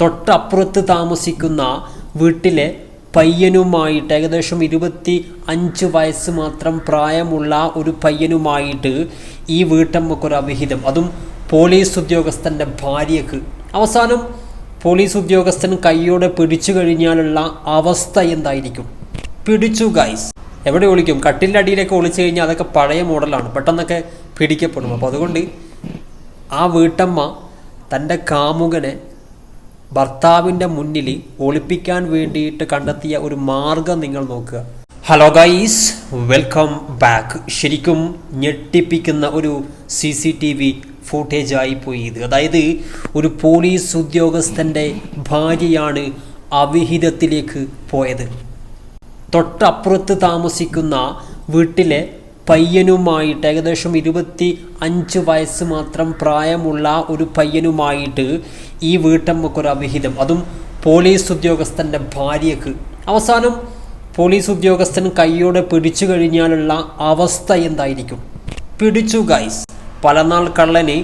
തൊട്ടപ്പുറത്ത് താമസിക്കുന്ന വീട്ടിലെ പയ്യനുമായിട്ട് ഏകദേശം ഇരുപത്തി അഞ്ച് വയസ്സ് മാത്രം പ്രായമുള്ള ഒരു പയ്യനുമായിട്ട് ഈ വീട്ടമ്മക്കൊരു അവിഹിതം അതും പോലീസ് ഉദ്യോഗസ്ഥന്റെ ഭാര്യക്ക് അവസാനം പോലീസ് ഉദ്യോഗസ്ഥൻ കൈയോടെ പിടിച്ചു കഴിഞ്ഞാലുള്ള അവസ്ഥ എന്തായിരിക്കും? പിടിച്ചു ഗൈസ് എവിടെ ഒളിക്കും? കട്ടിന്റെ അടിയിലൊക്കെ ഒളിച്ചു കഴിഞ്ഞാൽ അതൊക്കെ പഴയ മോഡലാണ്. പെട്ടെന്നൊക്കെ പിടിക്കപ്പെടും. അപ്പോൾ അതുകൊണ്ട് ആ വീട്ടമ്മ തന്റെ കാമുകനെ ഭർത്താവിന്റെ മുന്നിൽ ഒളിപ്പിക്കാൻ വേണ്ടിയിട്ട് കണ്ടെത്തിയ ഒരു മാർഗം നിങ്ങൾ നോക്കുക. ഹലോ ഗൈസ് വെൽക്കം ബാക്ക് ശരിക്കും ഞെട്ടിപ്പിക്കുന്ന ഒരു C C T V footage ആയിപ്പോയി ഇത്. അതായത് ഒരു പോലീസ് ഉദ്യോഗസ്ഥന്റെ ഭാര്യയാണ് അവിഹിതത്തിലേക്ക് പോയത്. തൊട്ടപ്പുറത്ത് താമസിക്കുന്ന വീട്ടിലെ പയ്യനുമായിട്ട് ഏകദേശം ഇരുപത്തി അഞ്ച് വയസ്സ് മാത്രം പ്രായമുള്ള ഒരു പയ്യനുമായിട്ട് ഈ വീട്ടമ്മക്കൊരു അവിഹിതം അതും പോലീസ് ഉദ്യോഗസ്ഥന്റെ ഭാര്യക്ക്. അവസാനം പോലീസ് ഉദ്യോഗസ്ഥൻ കൈയോടെ പിടിച്ചു കഴിഞ്ഞാലുള്ള അവസ്ഥ എന്തായിരിക്കും? പിടിച്ചു ഗൈസ് പലനാൾ കള്ളനെ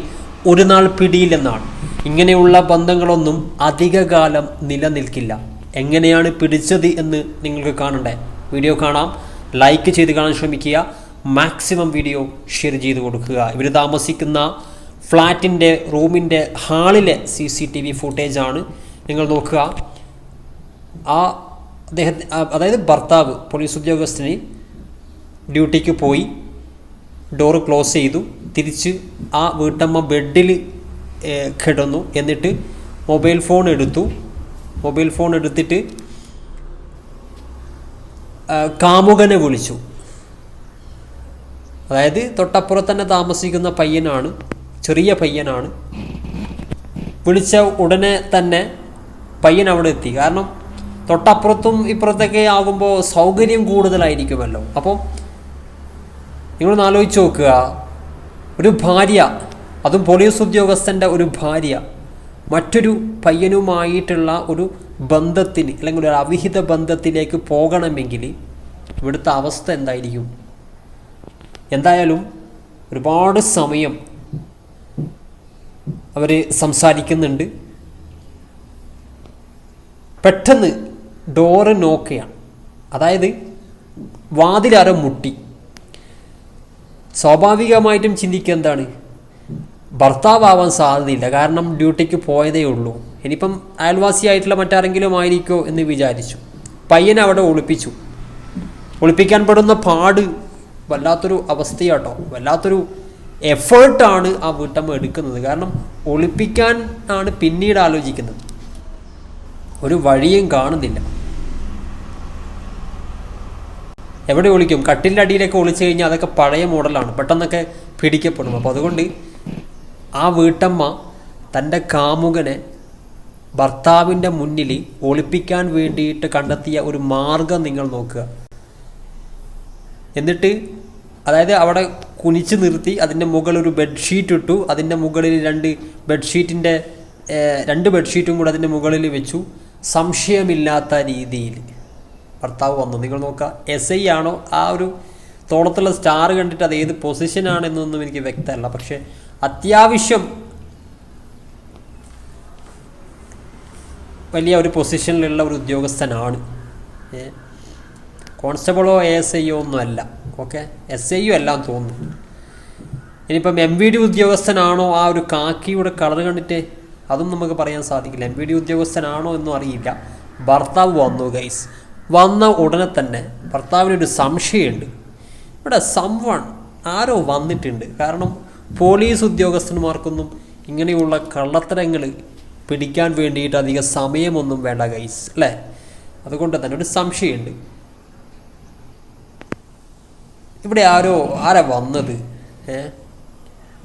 ഒരു നാൾ പിടിയില്ലെന്നാണ്. ഇങ്ങനെയുള്ള ബന്ധങ്ങളൊന്നും അധികകാലം നിലനിൽക്കില്ല. എങ്ങനെയാണ് പിടിച്ചത് എന്ന് നിങ്ങൾക്ക് കാണണ്ടേ? വീഡിയോ കാണാം. ലൈക്ക് ചെയ്ത് കാണാൻ ശ്രമിക്കുക. മാക്സിമം വീഡിയോ ഷെയർ ചെയ്ത് കൊടുക്കുക. ഇവർ താമസിക്കുന്ന ഫ്ലാറ്റിന്റെ റൂമിന്റെ ഹാളിലെ സി സി ടി വി ഫുട്ടേജാണ് നിങ്ങൾ നോക്കുക. ആ അദ്ദേഹത്തെ അതായത് ഭർത്താവ് പോലീസ് ഉദ്യോഗസ്ഥന് ഡ്യൂട്ടിക്ക് പോയി. ഡോറ് ക്ലോസ് ചെയ്തു. തിരിച്ച് ആ വീട്ടമ്മ ബെഡിൽ കിടന്നു. എന്നിട്ട് മൊബൈൽ ഫോൺ എടുത്തു. മൊബൈൽ ഫോൺ എടുത്തിട്ട് കാമുകനെ വിളിച്ചു. അതായത് തൊട്ടപ്പുറത്ത് തന്നെ താമസിക്കുന്ന പയ്യനാണ് ചെറിയ പയ്യനാണ്. വിളിച്ച ഉടനെ തന്നെ പയ്യൻ അവിടെ എത്തി. കാരണം തൊട്ടപ്പുറത്തും ഇപ്പുറത്തൊക്കെ ആകുമ്പോൾ സൗകര്യം കൂടുതലായിരിക്കുമല്ലോ. അപ്പോൾ നിങ്ങളൊന്ന് ആലോചിച്ച് നോക്കുക. ഒരു ഭാര്യ അതും പോലീസ് ഉദ്യോഗസ്ഥന്റെ ഒരു ഭാര്യ മറ്റൊരു പയ്യനുമായിട്ടുള്ള ഒരു ബന്ധത്തിന് അല്ലെങ്കിൽ ഒരു അവിഹിത ബന്ധത്തിലേക്ക് പോകണമെങ്കിൽ ഇവിടുത്തെ അവസ്ഥ എന്തായിരിക്കും? എന്തായാലും ഒരുപാട് സമയം അവർ സംസാരിക്കുന്നുണ്ട്. പെട്ടെന്ന് ഡോറ് നോക്കുകയാണ് അതായത് വാതിലാരോ മുട്ടി. സ്വാഭാവികമായിട്ടും ചിന്തിക്കുക എന്താണ്? ഭർത്താവാൻ സാധ്യതയില്ല. കാരണം ഡ്യൂട്ടിക്ക് പോയതേ ഉള്ളൂ. ഇനിയിപ്പം അയൽവാസിയായിട്ടുള്ള മറ്റാരെങ്കിലും ആയിരിക്കോ എന്ന് വിചാരിച്ചു. പയ്യനെ അവിടെ ഒളിപ്പിച്ചു. ഒളിപ്പിക്കാൻ പെടുന്ന പാട് വല്ലാത്തൊരു അവസ്ഥയാട്ടോ. വല്ലാത്തൊരു എഫേർട്ടാണ് ആ വീട്ടമ്മ എടുക്കുന്നത്. കാരണം ഒളിപ്പിക്കാൻ ആണ് പിന്നീട് ആലോചിക്കുന്നത്. ഒരു വഴിയും കാണുന്നില്ല. എവിടെ ഒളിക്കും? കട്ടിന്റെ അടിയിലൊക്കെ ഒളിച്ചു കഴിഞ്ഞാൽ അതൊക്കെ പഴയ മോഡലാണ്. പെട്ടെന്നൊക്കെ പിടിക്കപ്പെടും. അപ്പോൾ അതുകൊണ്ട് ആ വീട്ടമ്മ തന്റെ കാമുകനെ ഭർത്താവിന്റെ മുന്നിൽ ഒളിപ്പിക്കാൻ വേണ്ടിയിട്ട് കണ്ടെത്തിയ ഒരു മാർഗം നിങ്ങൾ നോക്കുക. എന്നിട്ട് അതായത് അവിടെ കുനിച്ച് നിർത്തി അതിന്റെ മുകളിൽ ഒരു ബെഡ്ഷീറ്റ് ഇട്ടു. അതിന്റെ മുകളിൽ രണ്ട് ബെഡ്ഷീറ്റിന്റെ രണ്ട് ബെഡ്ഷീറ്റും കൂടെ അതിന്റെ മുകളിൽ വെച്ചു. സംശയമില്ലാത്ത രീതിയിൽ ഭർത്താവ് വന്നു. നിങ്ങൾ നോക്കുക എസ് ഐ ആണോ? ആ ഒരു തോളത്തുള്ള സ്റ്റാർ കണ്ടിട്ട് അത് ഏത് പൊസിഷനാണെന്നൊന്നും എനിക്ക് വ്യക്തമല്ല. പക്ഷേ അത്യാവശ്യം വലിയ ഒരു പൊസിഷനിലുള്ള ഒരു ഉദ്യോഗസ്ഥനാണ്. കോൺസ്റ്റബിളോ എസ് ഐയോ ഒന്നും അല്ല ഓക്കെ? എസ് ഐ അല്ല എന്ന് തോന്നുന്നു. ഇനിയിപ്പം എം വി ഡി ഉദ്യോഗസ്ഥനാണോ ആ ഒരു കാക്കിയുടെ കളർ കണ്ടിട്ട്? അതും നമുക്ക് പറയാൻ സാധിക്കില്ല. എം വി ഡി ഉദ്യോഗസ്ഥനാണോ എന്നും അറിയില്ല. ഭർത്താവ് വന്നു ഗൈസ് വന്ന ഉടനെ തന്നെ ഭർത്താവിനൊരു സംശയമുണ്ട്. ഇവിടെ സംവൺ ആരോ വന്നിട്ടുണ്ട്. കാരണം പോലീസ് ഉദ്യോഗസ്ഥന്മാർക്കൊന്നും ഇങ്ങനെയുള്ള കള്ളത്തരങ്ങൾ പിടിക്കാൻ വേണ്ടിയിട്ട് അധികം സമയമൊന്നും വേണ്ട ഗൈസ് അല്ലേ? അതുകൊണ്ട് തന്നെ ഒരു സംശയമുണ്ട്. ഇവിടെ ആരോ ആരാ വന്നത്?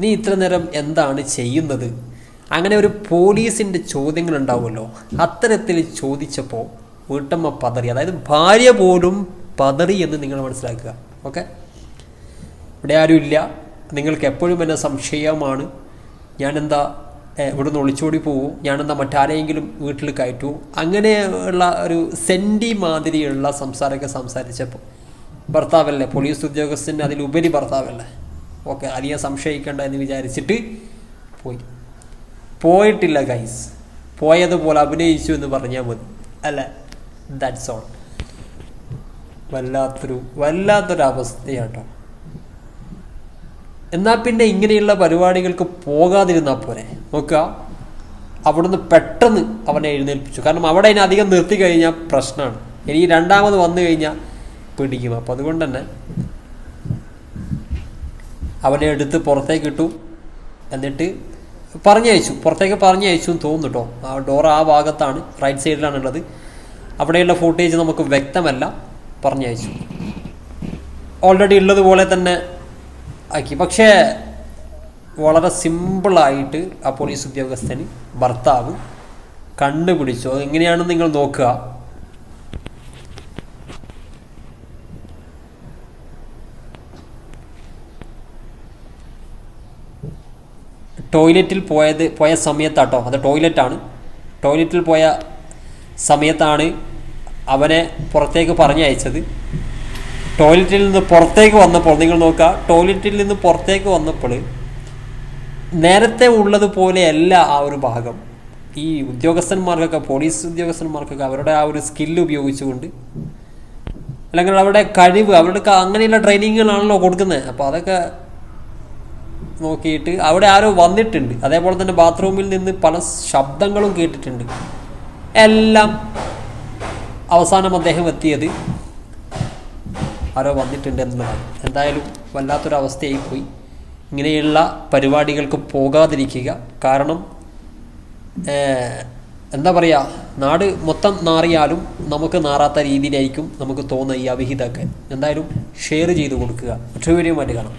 നീ ഇത്ര നേരം എന്താണ് ചെയ്യുന്നത്? അങ്ങനെ ഒരു പോലീസിന്റെ ചോദ്യങ്ങൾ ഉണ്ടാവുമല്ലോ അത്തരത്തിൽ ചോദിച്ചപ്പോൾ വീട്ടമ്മ പതറി. അതായത് ഭാര്യ പോലും പതറി എന്ന് നിങ്ങൾ മനസ്സിലാക്കുക. ഓക്കെ? ഇവിടെ ആരും ഇല്ല നിങ്ങൾക്ക് എപ്പോഴും എന്നെ സംശയമാണ്. ഞാനെന്താ ഇവിടുന്ന് ഒളിച്ചോടി പോകും ഞാനെന്താ മറ്റാരെയെങ്കിലും വീട്ടിൽ കയറ്റൂ? അങ്ങനെയുള്ള ഒരു സെന്റി മാതിരിയുള്ള സംസാരമൊക്കെ സംസാരിച്ചപ്പോൾ ഭർത്താവല്ലേ? പോലീസ് ഉദ്യോഗസ്ഥന് അതിലുപരി ഭർത്താവല്ലേ? ഓക്കെ അധികം സംശയിക്കേണ്ട എന്ന് വിചാരിച്ചിട്ട് പോയി. പോയിട്ടില്ല ഗൈസ് പോയതുപോലെ അഭിനയിച്ചു എന്ന് പറഞ്ഞാൽ മതി. അല്ല? ദാറ്റ്സ് ഓൾ വല്ലാത്തൊരു വല്ലാത്തൊരു അവസ്ഥയാട്ടോ എന്നാൽ പിന്നെ ഇങ്ങനെയുള്ള പരിപാടികൾക്ക് പോകാതിരുന്നാൽ പോരെ? നോക്കുക. അവിടുന്ന് പെട്ടെന്ന് അവനെ എഴുന്നേൽപ്പിച്ചു. കാരണം അവിടെ അതിനെ അധികം നിർത്തി കഴിഞ്ഞാൽ പ്രശ്നമാണ്. ഇനി രണ്ടാമത് വന്നു കഴിഞ്ഞാൽ പിടിക്കും. അപ്പോൾ അതുകൊണ്ട് തന്നെ അവനെ എടുത്ത് പുറത്തേക്ക് ഇട്ടു. എന്നിട്ട് പറഞ്ഞയച്ചു. പുറത്തേക്ക് പറഞ്ഞയച്ചു എന്ന് തോന്നുന്നു കേട്ടോ. ആ ഡോർ ആ ഭാഗത്താണ് റൈറ്റ് സൈഡിലാണ് ഉള്ളത്. അവിടെയുള്ള ഫുട്ടേജ് നമുക്ക് വ്യക്തമല്ല. പറഞ്ഞയച്ചു. ഓൾറെഡി ഉള്ളതുപോലെ തന്നെ ആക്കി. പക്ഷേ വളരെ സിമ്പിളായിട്ട് ആ പോലീസ് ഉദ്യോഗസ്ഥന് ഭർത്താവ് കണ്ടുപിടിച്ചു. അത് എങ്ങനെയാണെന്ന് നിങ്ങൾ നോക്കുക. ടോയ്ലറ്റിൽ പോയത് പോയ സമയത്താട്ടോ അത് ടോയ്ലറ്റാണ് ടോയ്ലറ്റിൽ പോയ സമയത്താണ് അവനെ പുറത്തേക്ക് പറഞ്ഞയച്ചത്. ടോയ്ലറ്റിൽ നിന്ന് പുറത്തേക്ക് വന്നപ്പോൾ നിങ്ങൾ നോക്കുക ടോയ്ലറ്റിൽ നിന്ന് പുറത്തേക്ക് വന്നപ്പോൾ നേരത്തെ ഉള്ളതുപോലെയല്ല ആ ഒരു ഭാഗം. ഈ ഉദ്യോഗസ്ഥന്മാർക്കൊക്കെ പോലീസ് ഉദ്യോഗസ്ഥന്മാർക്കൊക്കെ അവരുടെ ആ ഒരു സ്കില്ല് ഉപയോഗിച്ചുകൊണ്ട് അല്ലെങ്കിൽ അവരുടെ കഴിവ് അവരുടെ അങ്ങനെയുള്ള ട്രെയിനിങ്ങുകളാണല്ലോ കൊടുക്കുന്നത്. അപ്പോൾ അതൊക്കെ നോക്കിയിട്ട് അവിടെ ആരോ വന്നിട്ടുണ്ട്. അതേപോലെ തന്നെ ബാത്റൂമിൽ നിന്ന് പല ശബ്ദങ്ങളും കേട്ടിട്ടുണ്ട്. എല്ലാം അവസാനം അദ്ദേഹം എത്തിയത് ആരോ വന്നിട്ടുണ്ട് എന്നുള്ളതാണ് എന്തായാലും വല്ലാത്തൊരവസ്ഥയായി പോയി ഇങ്ങനെയുള്ള പരിപാടികൾക്ക് പോകാതിരിക്കുക. കാരണം എന്താ പറയുക നാട് മൊത്തം നാറിയാലും നമുക്ക് നാറാത്ത രീതിയിലായിരിക്കും നമുക്ക് തോന്നുക ഈ അവിഹിതമൊക്കെ എന്തായാലും ഷെയർ ചെയ്ത് കൊടുക്കുക. മറ്റൊരു വീഡിയോ മാറ്റി കാണാം.